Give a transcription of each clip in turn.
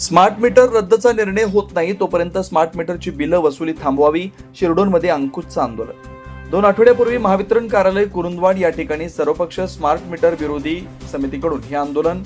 Smart meter रद्दचा निर्णय होत नाही तोपर्यंत स्मार्ट मीटरची बिलं वसुली थांबवावी शिरडोनमध्ये अंकुशचं आंदोलन. दोन आठवड्यापूर्वी महावितरण कार्यालय कुरुंदवाड या ठिकाणी सर्वपक्ष स्मार्ट मीटर विरोधी समितीकडून हे आंदोलन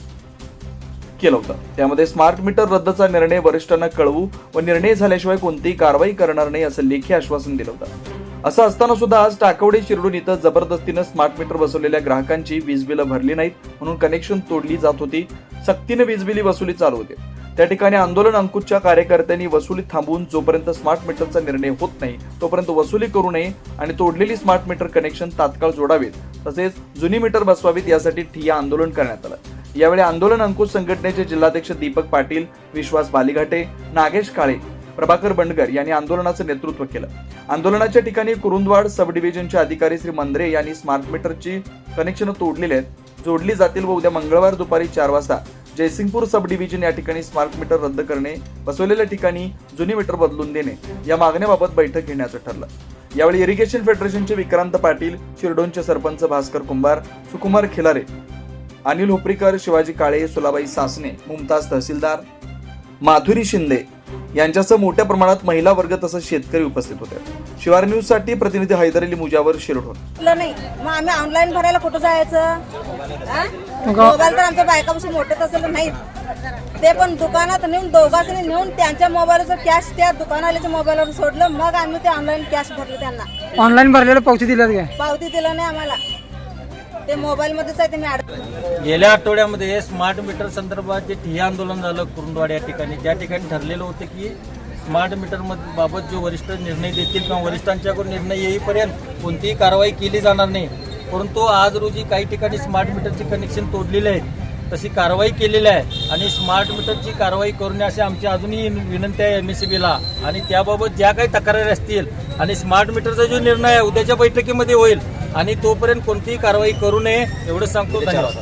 केलं होतं. त्यामध्ये स्मार्ट मीटर रद्दचा निर्णय वरिष्ठांना कळवू व निर्णय झाल्याशिवाय कोणतीही कारवाई करणार नाही असं लेखी आश्वासन दिलं होतं. असं असताना सुद्धा आज टाकवडे शिरडून इथं जबरदस्तीनं स्मार्ट मीटर बसवलेल्या ग्राहकांची वीज बिलं भरली नाहीत म्हणून कनेक्शन तोडली जात होती. सक्तीनं वीज बिली वसुली चालू होते. त्या ठिकाणी आंदोलन अंकुशच्या कार्यकर्त्यांनी वसुली थांबवून जोपर्यंत स्मार्ट मीटरचा निर्णय होत नाही तोपर्यंत वसुली करू नये आणि तोडलेली स्मार्ट मीटर कनेक्शन तात्काळ जोडावेत. तसेच जुनी मीटर बसवावीत यासाठी ठिय्या आंदोलन करण्यात आलं. यावेळी आंदोलन अंकुश संघटनेचे जिल्हाध्यक्ष दीपक पाटील विश्वास बालिघाटे नागेश काळे प्रभाकर बंडकर यांनी आंदोलनाचं नेतृत्व केलं. आंदोलनाच्या ठिकाणी कुरुंदवाड सब डिव्हिजनचे अधिकारी श्री मंद्रे यांनी स्मार्ट मीटरची कनेक्शन तोडलेली आहेत. जोडली जातील व उद्या मंगळवार दुपारी चार वाजता. जयसिंगपूर सब डिव्हिजन या ठिकाणी स्मार्ट मीटर रद्द करणे बसवलेल्या ठिकाणी जुनी मीटर बदलून देणे या मागण्याबाबत बैठक घेण्याचं ठरलं. यावेळी इरिगेशन फेडरेशनचे विक्रांत पाटील शिरडोनचे सरपंच भास्कर कुंभार सुकुमार खिलारे अनिल होपरीकर शिवाजी काळे सुलाबाई सासने मुमताज तहसीलदार माधुरी शिंदे यांच्यासह मोठ्या प्रमाणात महिला वर्ग तसंच शेतकरी उपस्थित होते. शिवार न्यूजसाठी प्रतिनिधी हैदर अली मुजावर शिरडोन आपलं नाही. मग आम्ही ऑनलाईन भरायला कुठं जायचं? हा? मोबाईल तर आमच्या बायकापासून मोठेच असेल तर नाहीत. ते पण दुकानात नेऊन दोघांनी नेऊन त्यांच्या मोबाईलचं कॅश त्या दुकानवाल्याच्या मोबाईलवर सोडलं. मग आम्ही ते ऑनलाईन कॅश भरले त्यांना. ऑनलाईन भरलेलं पावती काय? पावती दिलं नाही आम्हाला. ते मोबाईल मध्येच आहे ते गेल्या आठवड्यामध्ये स्मार्ट मीटर संदर्भात जे ठिय्या आंदोलन झालं कुरुंदवाड या ठिकाणी त्या ठिकाणी ठरलेलं होतं की स्मार्ट मीटर बाबत जो वरिष्ठ निर्णय देतील किंवा वरिष्ठांच्याकडून निर्णय येईपर्यंत कोणतीही कारवाई केली जाणार नाही. परंतु आज रोजी काही ठिकाणी स्मार्ट मीटरचे कनेक्शन तोडलेले आहेत. तशी कारवाई केलेली आहे आणि स्मार्ट मीटरची कारवाई करून अशी आमची अजूनही विनंती आहे एम एस सी बीला आणि त्याबाबत ज्या काही तक्रारी असतील आणि स्मार्ट मीटरचा जो निर्णय आहे उद्याच्या बैठकीमध्ये होईल. आणि तोपर्यंत कोणतीही कारवाई करू नये एवढं सांगतो. धन्यवाद.